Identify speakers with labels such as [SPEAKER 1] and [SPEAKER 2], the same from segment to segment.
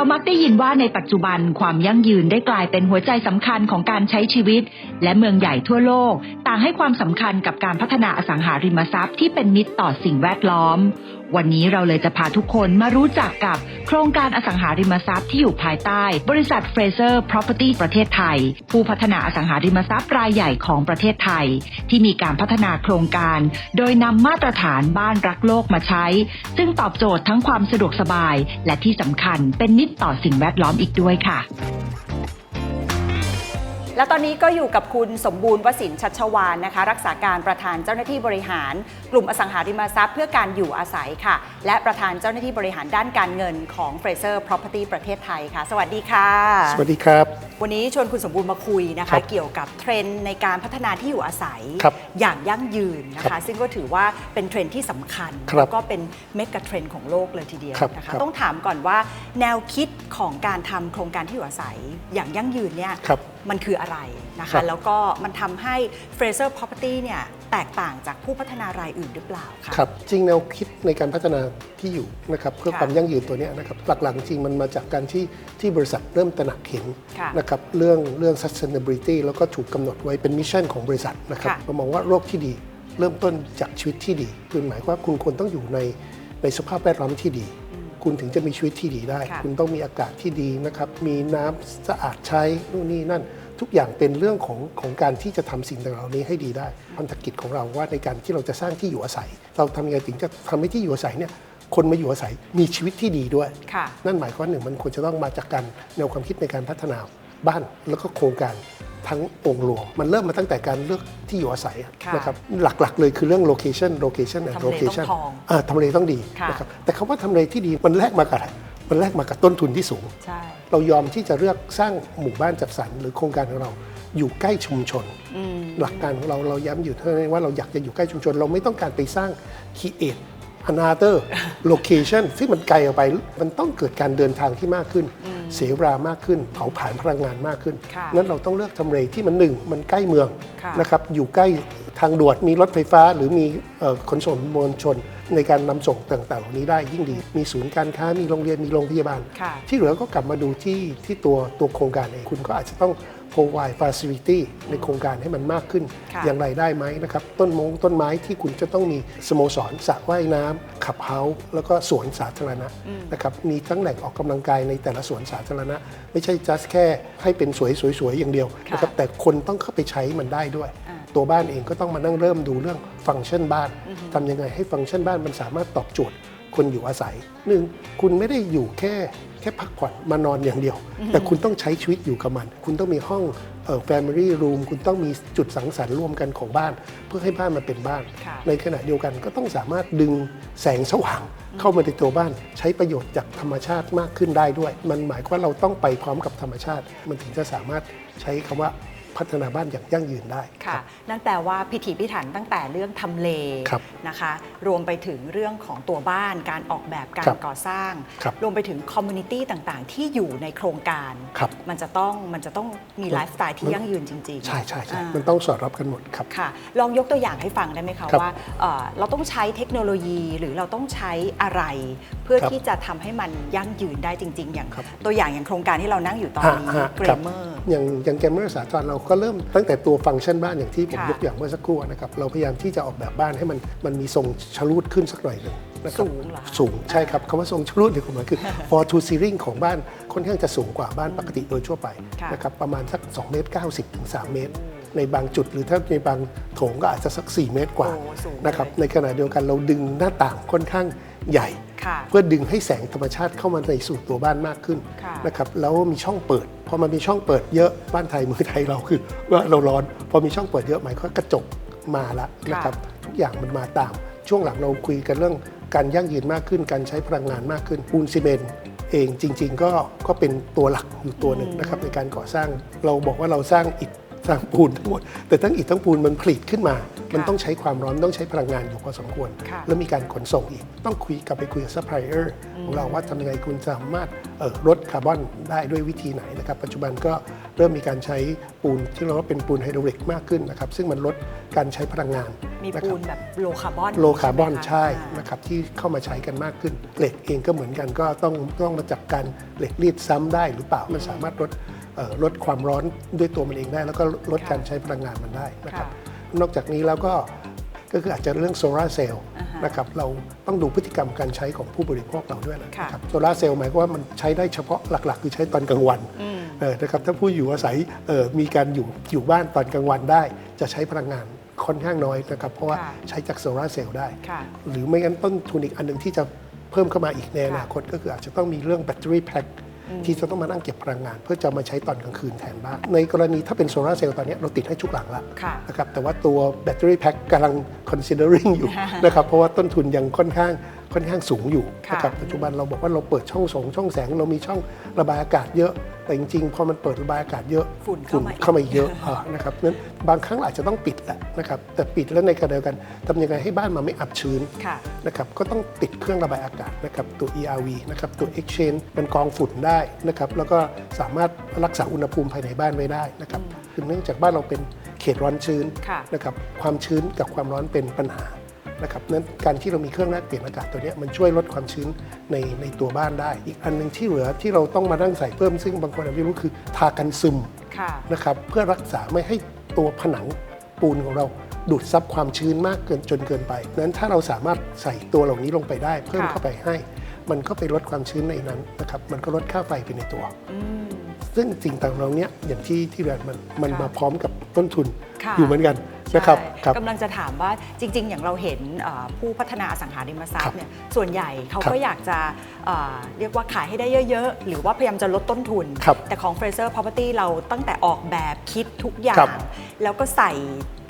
[SPEAKER 1] เรามักได้ยินว่าในปัจจุบันความยั่งยืนได้กลายเป็นหัวใจสำคัญของการใช้ชีวิต และเมืองใหญ่ทั่วโลก ต่างให้ความสำคัญกับการพัฒนาอสังหาริมทรัพย์ที่เป็นมิตรต่อสิ่งแวดล้อม วันนี้เราเลยจะพาทุกคนมารู้จักกับโครงการอสังหาริมทรัพย์ที่อยู่ภายใต้ บริษัท Fraser Property ประเทศไทย ผู้พัฒนาอสังหาริมทรัพย์รายใหญ่ของประเทศไทย ที่มีการพัฒนาโครงการ โดยนำมาตรฐานบ้านรักโลกมาใช้ ซึ่งตอบโจทย์ทั้งความสะดวกสบาย และที่สำคัญเป็นมิตรต่อสิ่งแวดล้อมอีกด้วยค่ะ
[SPEAKER 2] และตอนนี้ก็อยู่กับคุณสมบูรณ์วสินชัชวานนะคะ รักษาการประธานเจ้าหน้าที่บริหาร กลุ่มอสังหาริมทรัพย์เพื่อการอยู่อาศัยค่ะ และประธานเจ้าหน้าที่บริหารด้านการเงินของ Fraser Property ประเทศไทยค่ะ สวัสดีค่ะ
[SPEAKER 3] สวัสดีครับ
[SPEAKER 2] วันนี้ชวนคุณสมบูรณ์มาคุยนะ
[SPEAKER 3] ครั
[SPEAKER 2] คะ
[SPEAKER 3] บ
[SPEAKER 2] เกี่ยวกับเทรนด์ในการพัฒนาที่อยู่อาศัย
[SPEAKER 3] ครับ
[SPEAKER 2] อย่างยั่งยืนนะ
[SPEAKER 3] ครั
[SPEAKER 2] คะ
[SPEAKER 3] บ
[SPEAKER 2] ซึ่งก็ถือว่าเป็นเทรนด์ที่สำคัญ
[SPEAKER 3] ครับ
[SPEAKER 2] แล้วก็เป็นเมกะเทรนด์ของโลกเลยทีเดียว
[SPEAKER 3] ครับ
[SPEAKER 2] นะคะ
[SPEAKER 3] ครับ
[SPEAKER 2] ต้องถามก่อนว่า แนวคิดของการทำโครงการที่อยู่อาศัยอย่างยั่งยืนเนี่ย
[SPEAKER 3] ครับ
[SPEAKER 2] มันคืออะไรนะ
[SPEAKER 3] ครั
[SPEAKER 2] คะ
[SPEAKER 3] บ
[SPEAKER 2] แล้วก็มันทำให้ Fraser Property เนี่ยแตกต่างจากผู้พัฒนารายอื่นหรือเปล่าคะ
[SPEAKER 3] ครับจริงแนวคิดในการพัฒนาที่อยู่นะครับเพื่อ
[SPEAKER 2] ค่ะ
[SPEAKER 3] ความยั่งยืนตัวเนี้ยนะครับหลักๆจริงมันมาจากการที่ที่บริษัทเริ่มตระหนักเห็น
[SPEAKER 2] ค่ะ
[SPEAKER 3] นะครับเรื่องเรื่อง sustainability แล้วก็ถูกกำหนดไว้เป็นมิชชั่นของบริษัทนะครับ
[SPEAKER 2] ค่ะ
[SPEAKER 3] เรามองว่าโลกที่ดี เริ่มต้นจากชีวิตที่ดี คือหมายความว่าคุณควรต้องอยู่ในในสภาพแวดล้อมที่ดี คุณถึงจะมีชีวิตที่ดีได้
[SPEAKER 2] ค่ะ
[SPEAKER 3] คุณต้องมีอากาศที่ดีนะครับ มีน้ำสะอาดใช้นู่นนี่นั่น ทุกอย่างเป็นเรื่องของของการที่จะทำสิ่งต่างๆเหล่านี้ให้ดีได้พันธกิจของเราว่าในการที่เราจะสร้างที่อยู่อาศัย เราทำยังไงถึงจะทำให้ที่อยู่อาศัยเนี่ยคนมาอยู่อาศัยมีชีวิตที่ดีด้วย
[SPEAKER 2] ค่ะ
[SPEAKER 3] นั่นหมายความว่าหนึ่งมันควรจะต้องมาจากการแนวความคิดในการพัฒนา บ้านแล้วก็โครงการทั้งองค์รวมมันเริ่มมาตั้งแต่การเลือกที่อยู่อาศัย
[SPEAKER 2] ค่ะ
[SPEAKER 3] นะครับหลักๆเลยคือเรื่อง location location and
[SPEAKER 2] ทำเลต้อง
[SPEAKER 3] location
[SPEAKER 2] ทอง
[SPEAKER 3] อ่าทำเลต้องดี
[SPEAKER 2] ค่ะ
[SPEAKER 3] นะครับแต่คำว่าทำเลที่ดีมันแลกมากับอะไรมันแลกมากับต้นทุนที่สูง
[SPEAKER 2] ใช่
[SPEAKER 3] เรายอมที่จะเลือกสร้างหมู่บ้านจัดสรรหรือโครงการของเราอยู่ใกล้ชุมชน หลักการของเราเราย้ำอยู่เท่านั้นว่าเราอยากจะอยู่ใกล้ชุมชน เราไม่ต้องการไปสร้าง create another location ที่มันไกลออกไป มันต้องเกิดการเดินทางที่มากขึ้น เสียเวลามากขึ้น เผาผลาญพลังงานมากขึ้น
[SPEAKER 2] ค่ะ
[SPEAKER 3] นั้นเราต้องเลือกทำเลที่มันหนึ่ง มันใกล้เมือง
[SPEAKER 2] ค่ะ
[SPEAKER 3] นะครับ อยู่ใกล้ทางด่วน มีรถไฟฟ้า หรือมีเอ่อขนส่งมวลชน ในการนำส่งต่างๆเหล่านี้ได้ยิ่งดี มีศูนย์การค้า มีโรงเรียน มีโรงพยาบาล
[SPEAKER 2] ค่ะ
[SPEAKER 3] ที่เหลือก็กลับมาดูที่ที่ตัวตัวโครงการเอง คุณก็อาจจะต้อง provide facility ในโครงการให้มันมากขึ้น
[SPEAKER 2] ค่ะ
[SPEAKER 3] อย่างไรได้ไหมนะครับ ต้นมงต้นไม้ที่คุณจะต้องมีสโมสรสระว่ายน้ำขับเฮาส์แล้วก็สวนสาธารณะนะครับมีทั้งแหล่งออกกำลังกายในแต่ละสวนสาธารณะ ไม่ใช่ just แค่ให้เป็นสวยสวยๆอย่างเดียวนะครับแต่คนต้องเข้าไปใช้มันได้ด้วย
[SPEAKER 2] อ่า
[SPEAKER 3] ตัวบ้านเองก็ต้องมานั่งเริ่มดูเรื่องฟังก์ชันบ้านทำยังไงให้ฟังก์ชันบ้านมันสามารถตอบโจทย์ คนอยู่อาศัยหนึ่งคุณไม่ได้อยู่แค่แค่พักผ่อนมานอนอย่างเดียว แต่คุณต้องใช้ชีวิตอยู่กับมัน คุณต้องมีห้องเอ่อ family room คุณต้องมีจุดสังสรรค์ร่วมกันของบ้าน เพื่อให้บ้านมันเป็นบ้าน
[SPEAKER 2] ค่ะ
[SPEAKER 3] ในขณะเดียวกันก็ต้องสามารถดึงแสงสว่างเข้ามาในตัวบ้าน ใช้ประโยชน์จากธรรมชาติมากขึ้นได้ด้วย มันหมายความว่าเราต้องไปพร้อมกับธรรมชาติ มันถึงจะสามารถใช้คำว่า พัฒนาบ้านอย่างยั่งยืนได้
[SPEAKER 2] ค่ะ นั่นแปลว่าพิถีพิถันตั้งแต่เรื่องทำเล
[SPEAKER 3] ครับ
[SPEAKER 2] นะคะ รวมไปถึงเรื่องของตัวบ้านการออกแบบการ
[SPEAKER 3] ครับ
[SPEAKER 2] ก่อสร้าง
[SPEAKER 3] ครับ
[SPEAKER 2] รวมไปถึงคอมมูนิตี้ต่างๆ ที่อยู่ในโครงการ
[SPEAKER 3] ครับ
[SPEAKER 2] มันจะต้องมันจะต้องมีไลฟ์สไตล์ที่ยั่งยืนจริงๆ
[SPEAKER 3] ใช่ใช่ใช่
[SPEAKER 2] อ่า
[SPEAKER 3] มันต้องสอดรับกันหมดครับ
[SPEAKER 2] ค่ะลองยกตัวอย่างให้ฟังได้ไหมคะ
[SPEAKER 3] ครับ
[SPEAKER 2] ว่าเอ่อเราต้องใช้เทคโนโลยีหรือเราต้องใช้อะไร เพื่อ
[SPEAKER 3] ครับ
[SPEAKER 2] ที่จะทำให้มันยั่งยืนได้จริง ๆ อย่าง
[SPEAKER 3] ครับ
[SPEAKER 2] ตัวอย่างอย่างโครงการที่เรานั่งอยู่ตอนนี้
[SPEAKER 3] ฮะฮะ
[SPEAKER 2] เกร
[SPEAKER 3] ครับ
[SPEAKER 2] มเมอร์
[SPEAKER 3] อย่างอย่างแกมเมอร์สาธารณเราก็เริ่มตั้งแต่ตัวฟังก์ชันบ้านอย่างที่ผม
[SPEAKER 2] ค่ะ
[SPEAKER 3] ยกอย่างเมื่อสักครู่นะครับเราพยายามที่จะออกแบบบ้านให้มันมันมีทรงชะลูดขึ้นสักหน่อยหนึ่งนะครับ
[SPEAKER 2] สูงเหรอคะ
[SPEAKER 3] สูงใช่ครับคำว่าทรงชะลูดเนี่ยผมหมายคือ for to ceiling ของบ้านค่อนข้างจะสูงกว่าบ้านปกติโดยทั่วไป
[SPEAKER 2] ค่ะ
[SPEAKER 3] นะครับประมาณสัก2เมตร90ถึง3เมตรในบางจุดหรือถ้าในบางโถงก็อาจจะสัก 4 เมตรกว่า
[SPEAKER 2] โอ้สูง
[SPEAKER 3] นะครับ
[SPEAKER 2] เลย
[SPEAKER 3] ในขณะเดียวกันเราดึงหน้าต่างค่อนข้างใหญ่
[SPEAKER 2] ค่ะ
[SPEAKER 3] เพื่อดึงให้แสงธรรมชาติเข้ามาในสู่ตัวบ้านมากขึ้น
[SPEAKER 2] ค่ะ
[SPEAKER 3] นะครับแล้วมีช่องเปิดพอมันมีช่องเปิดเยอะบ้านไทยเมืองไทยเราคือว่าเราร้อน พอมีช่องเปิดเยอะหมายความว่ากระจกมาละนะครับทุกอย่างมันมาตาม ช่วงหลังเราคุยกันเรื่องการยั่งยืนมากขึ้น การใช้พลังงานมากขึ้นปูนซีเมนต์เองจริง ๆ ก็ก็เป็นตัวหลักอยู่ตัวหนึ่งนะครับในการก่อสร้างเราบอกว่าเราสร้างอิฐ สร้างปูนทั้งหมด แต่ทั้งอิฐทั้งปูนมันผลิตขึ้นมา มันต้องใช้ความร้อนต้องใช้พลังงานอยู่พอสมควร
[SPEAKER 2] ค่ะ
[SPEAKER 3] แล้วมีการขนส่งอีก ต้องคุยกลับไปคุยกับซัพพลายเออร์ของเราว่าทำยังไงคุณสามารถเอ่อลดคาร์บอนได้ด้วยวิธีไหนนะครับ ปัจจุบันก็เริ่มมีการใช้ปูนที่เราว่าเป็นปูนไฮดรอลิกมากขึ้นนะครับ ซึ่งมันลดการใช้พลังงาน
[SPEAKER 2] มี
[SPEAKER 3] นะค
[SPEAKER 2] ปู
[SPEAKER 3] รับ
[SPEAKER 2] นแบบโลคาร์บอน
[SPEAKER 3] โลคาร์บอน
[SPEAKER 2] ไหมะ
[SPEAKER 3] ใช่
[SPEAKER 2] อ่า
[SPEAKER 3] นะครับที่เข้ามาใช้กันมากขึ้น เหล็กเองก็เหมือนกันก็ต้องต้องมาจากการเหล็กรีดซ้ำได้หรือเปล่ามันสามารถลดเอ่อ ลดความร้อนด้วยตัวมันเองได้ แล้วก็ลด
[SPEAKER 2] ค่ะ
[SPEAKER 3] การใช้พลังงานมันได้นะครับ
[SPEAKER 2] ค่
[SPEAKER 3] นอกจากนี้แล้วก็ก็คืออาจจะเรื่องโซลาร์เซลล์
[SPEAKER 2] อ่าฮะ
[SPEAKER 3] นะครับเราต้องดูพฤติกรรมการใช้ของผู้บริโภคเราด้วยนะ
[SPEAKER 2] ค่ะ
[SPEAKER 3] ครับโซลาร์เซลล์หมายความว่ามันใช้ได้เฉพาะหลัก ๆ คือใช้ตอนกลางวัน
[SPEAKER 2] อืม
[SPEAKER 3] เออนะครับถ้าผู้อยู่อาศัยเอ่อมีการอยู่อยู่บ้านตอนกลางวันได้ จะใช้พลังงานค่อนข้างน้อยนะครับเพราะว่า
[SPEAKER 2] ค่ะ
[SPEAKER 3] ใช้จากโซลาร์เซลล์ได้
[SPEAKER 2] ค่ะ
[SPEAKER 3] หรือไม่งั้นต้นทุนอีกอันหนึ่งที่จะเพิ่มเข้ามาอีกในอนาคตก็คืออาจจะต้องมีเรื่องแบตเตอรี่แพ็ค ที่จะต้องมานั่งเก็บพลังงาน เพื่อจะมาใช้ตอนกลางคืนแทนบ้างในกรณีถ้าเป็นโซลาร์เซลล์ตอนนี้เราติดให้ทุกหลังละ
[SPEAKER 2] ค่ะ
[SPEAKER 3] นะครับแต่ว่าตัวแบตเตอรี่แพ็คกำลัง considering อยู่นะครับเพราะว่าต้นทุนยังค่อนข้าง ค่อนข้างสูงอยู่
[SPEAKER 2] ค่ะ
[SPEAKER 3] นะครับปัจจุบันเราบอกว่าเราเปิดช่องสองช่องแสงเรามีช่องระบายอากาศเยอะ แต่จริงๆ พอมันเปิดระบายอากาศเยอะ
[SPEAKER 2] ฝุ่นเข้ามาอีก
[SPEAKER 3] เข้ามาเยอะอ่านะครับนั้นบางครั้งเราอาจจะต้องปิดแหละนะครับแต่ปิดแล้วในขณะเดียวกันทำยังไงให้บ้านมันไม่อับชื้น
[SPEAKER 2] ค่ะ
[SPEAKER 3] นะครับก็ต้องติดเครื่องระบายอากาศนะครับตัว ERV นะครับตัว Exchange มันกรองฝุ่นได้นะครับแล้วก็สามารถรักษาอุณหภูมิภายในบ้านไว้ได้นะครับคือเนื่องจากบ้านเราเป็นเขตร้อนชื้น
[SPEAKER 2] ค่ะ
[SPEAKER 3] นะครับความชื้นกับความร้อนเป็นปัญหา นะครับนั้นการที่เรามีเครื่องแลกเปลี่ยนอากาศตัวเนี้ยมันช่วยลดความชื้นในในตัวบ้านได้ อีกอันหนึงที่เหลือที่เราต้องมานั่งใส่เพิ่มซึ่งบางคนอาจจะไม่รู้คือทากันซึม
[SPEAKER 2] ค่ะ
[SPEAKER 3] นะครับเพื่อรักษาไม่ให้ตัวผนังปูนของเราดูดซับความชื้นมากเกินจนเกินไปนั้นถ้าเราสามารถใส่ตัวเหล่านี้ลงไปได้ เพิ่ม
[SPEAKER 2] ค่ะ
[SPEAKER 3] เข้าไปให้ มันก็ไปลดความชื้นในนั้นนะครับมันก็ลดค่าไฟไปในตัว
[SPEAKER 2] อืม
[SPEAKER 3] ซึ่งสิ่งต่างๆเหล่านี้อย่างที่ที่เรียนมันมัน
[SPEAKER 2] ค่ะ
[SPEAKER 3] มาพร้อมกับต้นทุน
[SPEAKER 2] ค่ะ
[SPEAKER 3] อยู่เหมือนกันนะครับ
[SPEAKER 2] ใช่
[SPEAKER 3] ครับ
[SPEAKER 2] กำลังจะถามว่าจริง ๆ อย่างเราเห็นเอ่อผู้พัฒนาอสังหาริมทรัพ
[SPEAKER 3] ครับ
[SPEAKER 2] ย์เนี่ยส่วนใหญ่เขา
[SPEAKER 3] ครับ
[SPEAKER 2] ก็อยากจะเอ่อเรียกว่าขายให้ได้เยอะ ๆ หรือว่าพยายามจะลดต้นทุน
[SPEAKER 3] ครับ
[SPEAKER 2] แต่ของ Fraser Property เราตั้งแต่ออกแบบคิดทุกอย่า
[SPEAKER 3] ครั
[SPEAKER 2] ง
[SPEAKER 3] บ
[SPEAKER 2] แล้วก็ใส่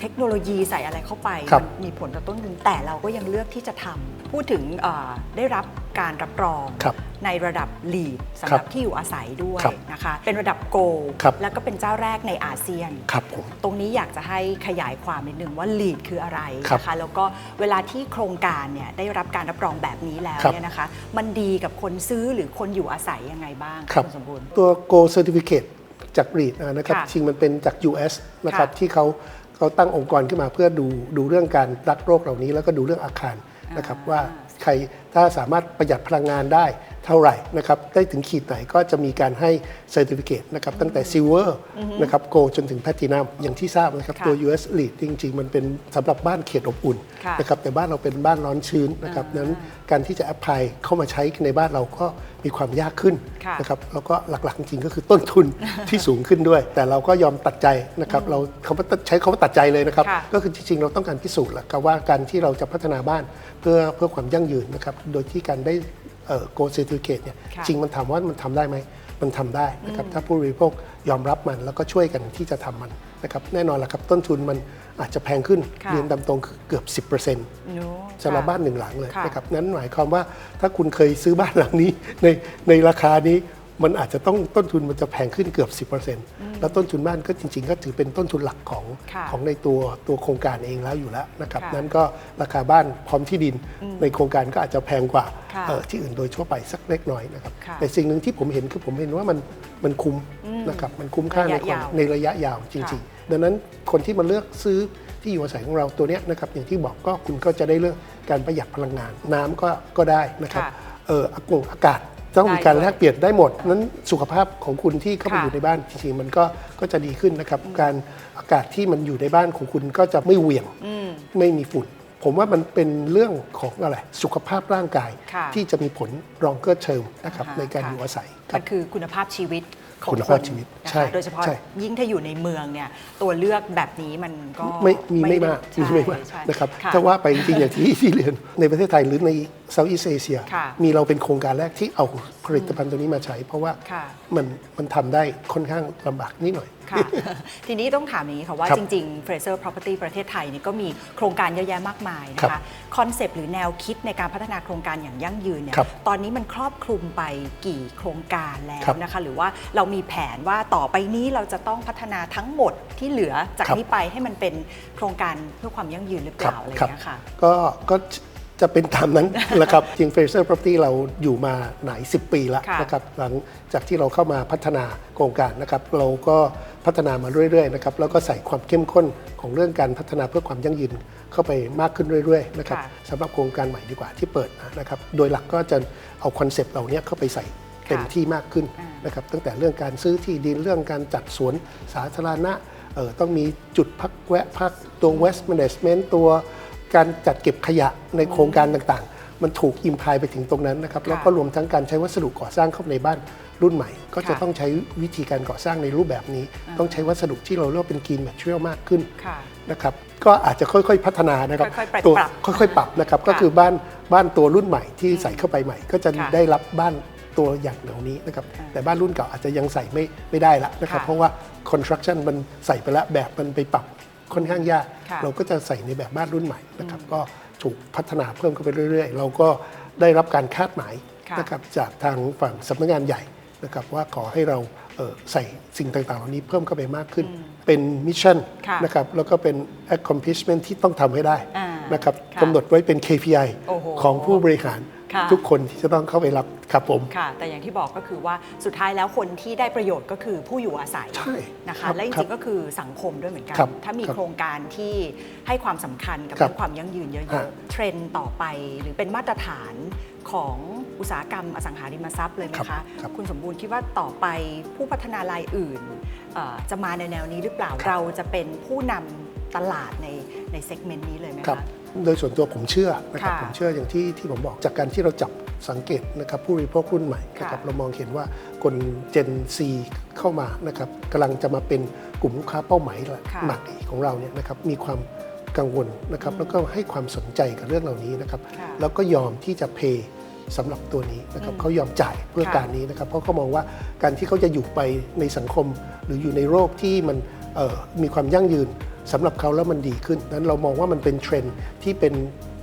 [SPEAKER 2] เทคโนโลยีใส่อะไรเข้าไป
[SPEAKER 3] ครับ
[SPEAKER 2] มันมีผลต่อต้นทุนแต่เราก็ยังเลือกที่จะทำ พูดถึงเอ่อได้รับการรับรอง
[SPEAKER 3] ครับ
[SPEAKER 2] ในระดับ lead สำห
[SPEAKER 3] ครั
[SPEAKER 2] รับบที่อยู่อาศัยด้วย
[SPEAKER 3] ครับ
[SPEAKER 2] นะคะ เป็นระดับโก
[SPEAKER 3] ครับ
[SPEAKER 2] แล้วก็เป็นเจ้าแรกในอาเซียน
[SPEAKER 3] ครับผม
[SPEAKER 2] ตรงนี้อยากจะให้ขยายความนิดนึงว่า lead คืออะไร
[SPEAKER 3] ครับ
[SPEAKER 2] นะคะแล้วก็เวลาที่โครงการเนี่ยได้รับการรับรองแบบนี้แล้ว
[SPEAKER 3] ครับ
[SPEAKER 2] เนี่ยนะคะ มันดีกับคนซื้อหรือคนอยู่อาศัยยังไงบ้าง
[SPEAKER 3] ครับ
[SPEAKER 2] ณสมบูรณ์
[SPEAKER 3] ตัว Go Certificate จาก REIT นะครับ
[SPEAKER 2] ค่ะ
[SPEAKER 3] จริงมันเป็นจาก US นะครับ
[SPEAKER 2] ค่ะ
[SPEAKER 3] ที่เขาเขาตั้งองค์กรขึ้นมาเพื่อดูดูเรื่องการรักโรคเหล่านี้ แล้วก็ดูเรื่องอาคาร นะครับ
[SPEAKER 2] อ่า
[SPEAKER 3] ว่าใครถ้าสามารถประหยัดพลังงานได้เท่าไหร่นะครับได้ถึงขีดไหนก็จะมีการให้ Certificate นะครับตั้งแต่ Silver นะครับ Gold จนถึง Platinum อย่างที่ทราบนะครับ
[SPEAKER 2] ค่ะ
[SPEAKER 3] ตัว US REIT จริง ๆ มันเป็นสำหรับบ้านเขตอบอุ่น
[SPEAKER 2] ค่ะ
[SPEAKER 3] นะครับแต่บ้านเราเป็นบ้านร้อนชื้นนะครับนั้นการที่จะ apply เข้ามาใช้ในบ้านเราก็มีความยากขึ้น
[SPEAKER 2] ค่ะ
[SPEAKER 3] นะครับแล้วก็หลักๆจริงๆก็คือต้นทุนที่สูงขึ้นด้วย แต่เราก็ยอมตัดใจนะครับเราเขาใช้คำว่าตัดใจเลยนะครับ
[SPEAKER 2] ค่ะ
[SPEAKER 3] ก็คือจริงๆ เราต้องการพิสูจน์แหละครับว่าการที่เราจะพัฒนาบ้านเพื่อเพื่อความยั่งยืนนะครับโดยที่การได้ โกลเซอร์ติฟิเคตเนี่ย
[SPEAKER 2] ค่ะ
[SPEAKER 3] จริงมันถามว่ามันทำได้ไหม มันทำได้นะครับถ้าผู้บริโภคยอมรับมันแล้วก็ช่วยกันที่จะทำมันนะครับแน่นอนแหละครับต้นทุนมันอาจจะแพงขึ้น
[SPEAKER 2] ค่ะ
[SPEAKER 3] เรียนตามตรงคือเกือบ 10%
[SPEAKER 2] โน้
[SPEAKER 3] สำหรับ
[SPEAKER 2] ค่ะ
[SPEAKER 3] บ้านหนึ่งหลังเลย
[SPEAKER 2] ค่ะ
[SPEAKER 3] นะครับนั้นหมายความว่าถ้าคุณเคยซื้อบ้านหลังนี้ในในราคานี้ มันอาจจะต้องต้นทุนมันจะแพงขึ้นเกือบ 10%แล้วต้นทุนบ้านก็จริง ๆ ก็ถือเป็นต้นทุนหลักของ
[SPEAKER 2] ค่ะ
[SPEAKER 3] ของในตัวตัวโครงการเองแล้วอยู่แล้วนะครับ
[SPEAKER 2] ค่ะ
[SPEAKER 3] นั้นก็ราคาบ้านพร้อมที่ดินในโครงการก็อาจจะแพงกว่า
[SPEAKER 2] ค่ะ
[SPEAKER 3] เอ่อที่อื่นโดยทั่วไปสักเล็กน้อยนะครับ
[SPEAKER 2] ค่ะ
[SPEAKER 3] แต่สิ่งหนึ่งที่ผมเห็นคือผมเห็นว่ามันมันคุ้มนะครับมันคุ้มค่าใน
[SPEAKER 2] ระยะ
[SPEAKER 3] ความ
[SPEAKER 2] ยาว
[SPEAKER 3] ในระยะยาวจริง
[SPEAKER 2] ค่ะ
[SPEAKER 3] ๆดังนั้นคนที่มาเลือกซื้อที่อยู่อาศัยของเราตัวเนี้ยนะครับอย่างที่บอกก็คุณก็จะได้เรื่องการประหยัดพลังงานน้ำก็ก็ได้นะครับ
[SPEAKER 2] ค่ะ
[SPEAKER 3] เอออากงอากาศ ต้องมี
[SPEAKER 2] ได้
[SPEAKER 3] การ
[SPEAKER 2] ด้วย
[SPEAKER 3] แลกเปลี่ยนได้หมด นั้นสุขภาพของคุณที่เข้าไป
[SPEAKER 2] ค่ะ
[SPEAKER 3] อยู่ในบ้านจริงๆมันก็ก็จะดีขึ้นนะครับ การอากาศที่มันอยู่ในบ้านของคุณก็จะไม่เหวี่ยง
[SPEAKER 2] อืม
[SPEAKER 3] ไม่มีฝุ่น ผมว่ามันเป็นเรื่องของอะไรสุขภาพร่างกาย
[SPEAKER 2] ค่ะ
[SPEAKER 3] ที่จะมีผลรองเกิดเชิมนะครับ
[SPEAKER 2] อ่าฮะ
[SPEAKER 3] ในการ
[SPEAKER 2] ค่ะ
[SPEAKER 3] อยู่อาศัยค
[SPEAKER 2] มั
[SPEAKER 3] รับ
[SPEAKER 2] นคือคุณภาพชีวิต ของ
[SPEAKER 3] คุณภาพชีวิต
[SPEAKER 2] นะ
[SPEAKER 3] ใช่
[SPEAKER 2] คะโดยเฉพาะ
[SPEAKER 3] ใช่
[SPEAKER 2] ยิ่งถ้าอยู่ในเมืองเนี่ยตัวเลือกแบบนี้มันก็
[SPEAKER 3] ไม่มีไม่
[SPEAKER 2] ด้
[SPEAKER 3] มาก
[SPEAKER 2] ใช่
[SPEAKER 3] มีไม่มาก
[SPEAKER 2] ใช่
[SPEAKER 3] นะครับะถ้าว่าไปจริงๆอย่างที่ที่เรียนในประเทศไทยหรือในเซาท์อีสเอเชีย
[SPEAKER 2] ค่ะ
[SPEAKER 3] มีเราเป็นโครงการแรกที่เอาผลิตภัณฑ์ตัวนี้มาใช้ เพราะว่า
[SPEAKER 2] ค่ะ
[SPEAKER 3] มันมันทำได้ค่อนข้างลำบากนิดหน่อย
[SPEAKER 2] ค่ะ ทีนี้ต้องถามอย่างนี้ค่ะว่า
[SPEAKER 3] ครับ
[SPEAKER 2] จริงๆ Fraser Property ประเทศไทยนี่ก็มีโครงการเยอะแยะมากมายนะ
[SPEAKER 3] ครั
[SPEAKER 2] คะ
[SPEAKER 3] บ
[SPEAKER 2] คอนเซปต์หรือแนวคิดในการพัฒนาโครงการอย่างยั่งยืนเนี่ย
[SPEAKER 3] ครับ
[SPEAKER 2] ตอนนี้มันครอบคลุมไปกี่โครงการแล้ว
[SPEAKER 3] ครับ
[SPEAKER 2] นะคะ หรือว่าเรามีแผนว่าต่อไปนี้เราจะต้องพัฒนาทั้งหมดที่เหลือจาก
[SPEAKER 3] ครับ
[SPEAKER 2] นี้ไปให้มันเป็นโครงการเพื่อความยั่งยืนหรือเปล่าอะไรอย่างเงี้ยค่ะ
[SPEAKER 3] ก็ก็ จะเป็นตามนั้นแหละครับจริง Fraser Property เราอยู่มาหลายสิบปีแล้ว
[SPEAKER 2] ค่ะ
[SPEAKER 3] นะครับหลังจากที่เราเข้ามาพัฒนาโครงการนะครับเราก็พัฒนามาเรื่อยๆนะครับแล้วก็ใส่ความเข้มข้นของเรื่องการพัฒนาเพื่อความยั่งยืนเข้าไปมากขึ้นเรื่อยๆนะครับ
[SPEAKER 2] ค่ะ
[SPEAKER 3] สำหรับโครงการใหม่ดีกว่าที่เปิดมานะครับโดยหลักก็จะเอาคอนเซปต์เหล่านี้เข้าไปใส่เต็มที่มากขึ้น
[SPEAKER 2] อ่าน
[SPEAKER 3] นะครับตั้งแต่เรื่องการซื้อที่ดินเรื่องการจัดสวนสาธารณะเอ่อต้องมีจุดพักแวะพักตัว West Management ตัว การจัดเก็บขยะในโครงการต่างๆ มันถูกอิมพายไปถึงตรงนั้นนะครับ
[SPEAKER 2] ค่ะ
[SPEAKER 3] แล้วก็รวมทั้งการใช้วัสดุก่อสร้างเข้าในบ้านรุ่นใหม่ ก็จะ
[SPEAKER 2] ค่ะ
[SPEAKER 3] ต้องใช้วิธีการก่อสร้างในรูปแบบนี้
[SPEAKER 2] อ่า
[SPEAKER 3] ต้องใช้วัสดุที่เราเรียกว่าเป็น green material มากขึ้น
[SPEAKER 2] ค่ะ
[SPEAKER 3] นะครับก็อาจจะค่อยๆพัฒนานะครับ
[SPEAKER 2] ค่อยๆปรับ
[SPEAKER 3] ตัว
[SPEAKER 2] ปรับ
[SPEAKER 3] ค่อยๆปรับนะครับ
[SPEAKER 2] ค่ะ
[SPEAKER 3] ก็คือบ้านบ้านตัวรุ่นใหม่ที่ใส่เข้าไปใหม่ ก็จะ
[SPEAKER 2] ค่ะ
[SPEAKER 3] ได้รับบ้านตัวอย่างเหล่านี้นะครับ
[SPEAKER 2] ค่ะ
[SPEAKER 3] แต่บ้านรุ่นเก่าอาจจะยังใส่ไม่ไม่ได้ละนะครับ
[SPEAKER 2] ค่ะ
[SPEAKER 3] เพราะว่า construction มันใส่ไปแล้วแบบมันไปปรับ ค่อนข้างยาก
[SPEAKER 2] ค่ะ
[SPEAKER 3] เราก็จะใส่ในแบบบ้านรุ่นใหม่นะครับก็ถูกพัฒนาเพิ่มเข้าไปเรื่อย ๆ เราก็ได้รับการคาดหมาย
[SPEAKER 2] ค่ะ
[SPEAKER 3] นะครับจากทางฝั่งสำนักงานใหญ่นะครับว่าขอให้เราเอ่อใส่สิ่งต่างๆ เหล่านี้เพิ่มเข้าไปมากขึ้น เป็นมิชชั่น
[SPEAKER 2] ค่ะ
[SPEAKER 3] นะครับแล้วก็เป็น accomplishment ที่ต้องทำให้ได้
[SPEAKER 2] อ่า
[SPEAKER 3] นะครับ
[SPEAKER 2] ค่ะ
[SPEAKER 3] กำหนดไว้เป็น KPI
[SPEAKER 2] โอ้โห
[SPEAKER 3] ของผู้บริหาร
[SPEAKER 2] ค่ะ
[SPEAKER 3] ทุกคนที่จะต้องเข้าไปรับครับผม
[SPEAKER 2] ค่ะ แต่อย่างที่บอกก็คือว่าสุดท้ายแล้วคนที่ได้ประโยชน์ก็คือผู้อยู่อาศัย
[SPEAKER 3] ใช่
[SPEAKER 2] นะ
[SPEAKER 3] ครั
[SPEAKER 2] คะ
[SPEAKER 3] บ
[SPEAKER 2] และจ
[SPEAKER 3] ครั
[SPEAKER 2] ริ
[SPEAKER 3] บ
[SPEAKER 2] งๆก็คือสังคมด้วยเหมือนกัน
[SPEAKER 3] ครับ
[SPEAKER 2] ถ้ามี
[SPEAKER 3] ครับ
[SPEAKER 2] โครงการที่ให้ความสำคัญกับ
[SPEAKER 3] ครับ
[SPEAKER 2] เรื่องความยั่งยืนเย
[SPEAKER 3] ฮะ
[SPEAKER 2] อะๆเทรนด์ต่อไป หรือเป็นมาตรฐานของอุตสาหกรรมอสังหาริมทรัพย์เลยไหม
[SPEAKER 3] ครั
[SPEAKER 2] คะ
[SPEAKER 3] บครับ
[SPEAKER 2] คุณสมบูรณ์คิดว่าต่อไปผู้พัฒนารายอื่นเอ่อจะมาในแนวนี้หรือเปล่าเราจะเป็นผู้นำตลาดในในเซกเมนต์นี้เลยไหม
[SPEAKER 3] ครับ
[SPEAKER 2] คะ
[SPEAKER 3] โดยส่วนตัวผมเชื่อนะครับ
[SPEAKER 2] ค่ะ
[SPEAKER 3] ผมเชื่ออย่างที่ที่ผมบอกจากการที่เราจับสังเกตนะครับผู้บริโภครุ่นใหม่นะครับ
[SPEAKER 2] ค่ะ
[SPEAKER 3] เรามองเห็นว่าคน Gen Z เข้ามานะครับกำลังจะมาเป็นกลุ่มลูกค้าเป้าหมายหลัก
[SPEAKER 2] ค่ะ
[SPEAKER 3] หลักของเราเนี่ยนะครับมีความกังวลนะครับแล้วก็ให้ความสนใจกับเรื่องเหล่านี้นะครับ
[SPEAKER 2] ค่ะ
[SPEAKER 3] แล้วก็ยอมที่จะเพย์สำหรับตัวนี้นะครับ
[SPEAKER 2] อืม
[SPEAKER 3] เขายอมจ่ายเพื่อ
[SPEAKER 2] ค่ะ
[SPEAKER 3] การนี้นะครับเพราะเขามองว่าการที่เขาจะอยู่ไปในสังคม หรืออยู่ในโลกที่มันเอ่อมีความยั่งยืน สำหรับเขาแล้วมันดีขึ้น นั้นเรามองว่ามันเป็นเทรนด์ที่เป็น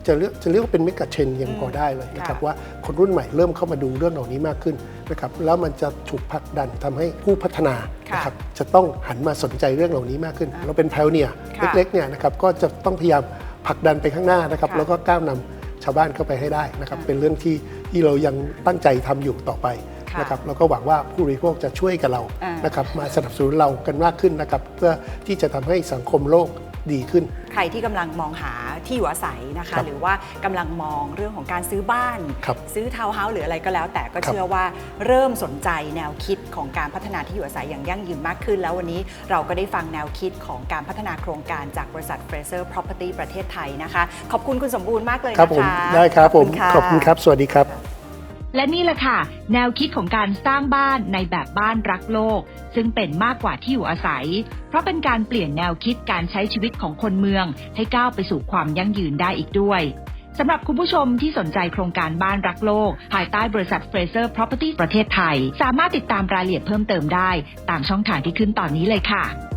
[SPEAKER 3] จะเรียกจะเรียกว่าเป็นเมกะเทรนยังพอได้เลยนะครับ
[SPEAKER 2] ค่ะ
[SPEAKER 3] ว่าคนรุ่นใหม่เริ่มเข้ามาดูเรื่องเหล่านี้มากขึ้นนะครับแล้วมันจะถูกผลักดันทำให้ผู้พัฒนา
[SPEAKER 2] ค่ะ
[SPEAKER 3] นะครับจะต้องหันมาสนใจเรื่องเหล่านี้มากขึ้น เราเป็น p พ o เนีย
[SPEAKER 2] ค่ะ
[SPEAKER 3] เล็กๆเนี่ยนะครับก็จะต้องพยายามผลักดันไปข้างหน้านะครับ
[SPEAKER 2] ค่ะ
[SPEAKER 3] แล้วก็ก้าวนำชาวบ้านเข้าไปให้ได้นะครับ
[SPEAKER 2] ค่ะ
[SPEAKER 3] เป็นเรื่องที่ที่เรายังตั้งใจทำอยู่ต่อไป
[SPEAKER 2] ค่ะ
[SPEAKER 3] นะครับแล้วก็หวังว่าผู้บริโภคจะช่วยกับเรา
[SPEAKER 2] อ่าน
[SPEAKER 3] นะครับมาสนับสนุนเรากันมากขึ้นนะครับเพื่อที่จะทำให้สังคมโลกดีขึ้น
[SPEAKER 2] ใครที่กำลังมองหาที่อยู่อาศัยนะ
[SPEAKER 3] ครั
[SPEAKER 2] คะ
[SPEAKER 3] บ
[SPEAKER 2] หรือว่ากำลังมองเรื่องของการซื้อบ้าน
[SPEAKER 3] ครับ
[SPEAKER 2] ซื้อทาวน์เฮาส์หรืออะไรก็แล้ว แต่ก็
[SPEAKER 3] ครับ
[SPEAKER 2] เชื่อว่าเริ่มสนใจแนวคิดของการพัฒนาที่อยู่อาศัยอย่างยั่งยืนมากขึ้น แล้ววันนี้เราก็ได้ฟังแนวคิดของการพัฒนาโครงการจากบริษัท Fraser Property ประเทศไทยนะคะ ขอบคุณคุณสมบูรณ์มากเลย
[SPEAKER 3] ครับ
[SPEAKER 2] นะ
[SPEAKER 3] ผม
[SPEAKER 2] คะ
[SPEAKER 3] ได้ครับผมะขอบคุณครับ สวัสดีครับ
[SPEAKER 1] และนี่แหละค่ะ แนวคิดของการสร้างบ้านในแบบบ้านรักโลก ซึ่งเป็นมากกว่าที่อยู่อาศัย เพราะเป็นการเปลี่ยนแนวคิดการใช้ชีวิตของคนเมือง ให้ก้าวไปสู่ความยั่งยืนได้อีกด้วยสำหรับคุณผู้ชมที่สนใจโครงการบ้านรักโลก ภายใต้บริษัท Fraser Property ประเทศไทย สามารถติดตามรายละเอียดเพิ่มเติมได้ ตามช่องทางที่ขึ้นตอนนี้เลยค่ะ